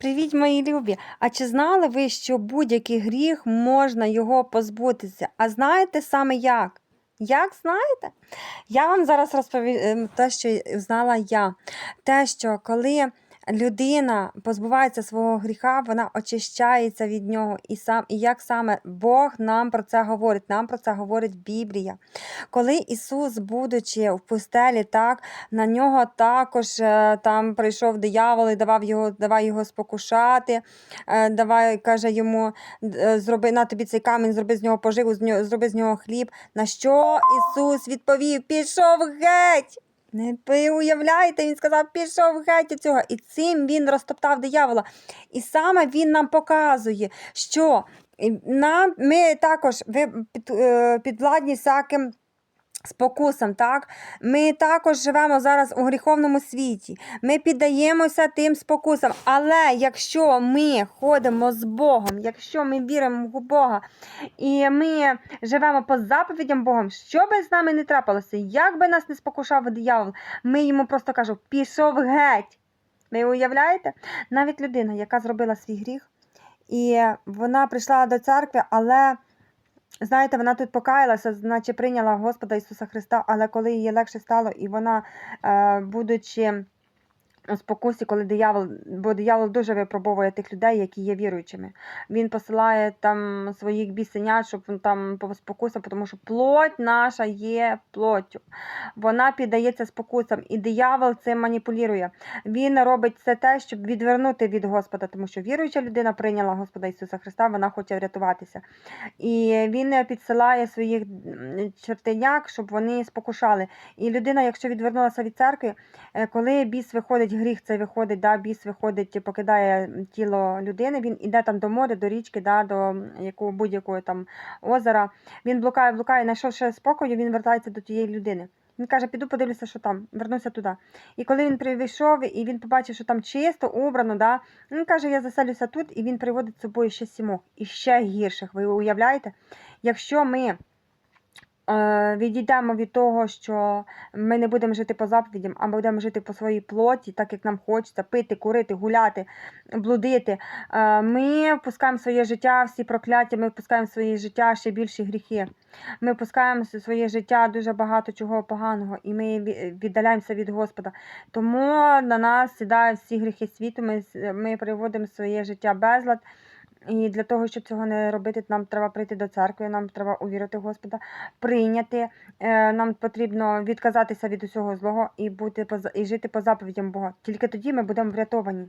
Привіт, мої любі! А чи знали ви, що будь-який гріх можна його позбутися? А знаєте саме як? Як знаєте? Я вам зараз розповім те, що знала я. Те, що коли людина позбувається свого гріха, вона очищається від нього. І сам, і як саме Бог нам про це говорить, нам про це говорить Біблія. Коли Ісус, будучи в пустелі, так, на нього також е, там прийшов диявол і давав його, давай його спокушати, е, давай, каже йому, е, зроби на тобі цей камінь, зроби з нього поживу, зроби з нього хліб. На що Ісус відповів: пішов геть! Не ви уявляєте, він сказав, пішов геть від цього. І цим він розтоптав диявола. І саме він нам показує, що нам, ми також ви під, е, підвладні всяким. Спокусом, так? Ми також живемо зараз у гріховному світі. Ми піддаємося тим спокусам. Але якщо ми ходимо з Богом, якщо ми віримо в Бога і ми живемо по заповідям Богом, що би з нами не трапилося, як би нас не спокушав диявол, ми йому просто кажемо, пішов геть. Ви уявляєте? Навіть людина, яка зробила свій гріх, і вона прийшла до церкви, але. Знаєте, вона тут покаялася, значить прийняла Господа Ісуса Христа, але коли їй легше стало, і вона, е, будучи спокусі, коли диявол, бо диявол дуже випробовує тих людей, які є віруючими. Він посилає там своїх бісенят, щоб там спокусив, тому що плоть наша є плоттю. Вона піддається спокусам, і диявол цим маніпулює. Він робить все те, щоб відвернути від Господа, тому що віруюча людина прийняла Господа Ісуса Христа, вона хоче врятуватися. І він підсилає своїх чертеняк, щоб вони спокушали. І людина, якщо відвернулася від церкви, е, коли біс виходить гріх цей виходить, да, біс виходить, покидає тіло людини, він іде там до моря, до річки, да, до якого будь-якого там озера. Він блукає, блукає, знайшовши спокою, він вертається до тієї людини. Він каже, піду подивлюся, що там, вернуся туди. І коли він прийшов і він побачив, що там чисто, убрано, да, він каже, я заселюся тут, і він приводить з собою ще сімох і ще гірших. Ви уявляєте? Якщо ми відійдемо від того, що ми не будемо жити по заповідям, а будемо жити по своїй плоті, так як нам хочеться, пити, курити, гуляти, блудити. Е, ми впускаємо своє життя, всі прокляття, ми впускаємо в своє життя ще більші гріхи. Ми впускаємо своє життя дуже багато чого поганого, і ми віддаляємося від Господа. Тому на нас сідають всі гріхи світу, ми, ми приводимо своє життя безлад. І для того, щоб цього не робити, нам треба прийти до церкви, нам треба увірити Господа, прийняти. Е, нам потрібно відказатися від усього злого і бути і жити по заповідям Бога. Тільки тоді ми будемо врятовані.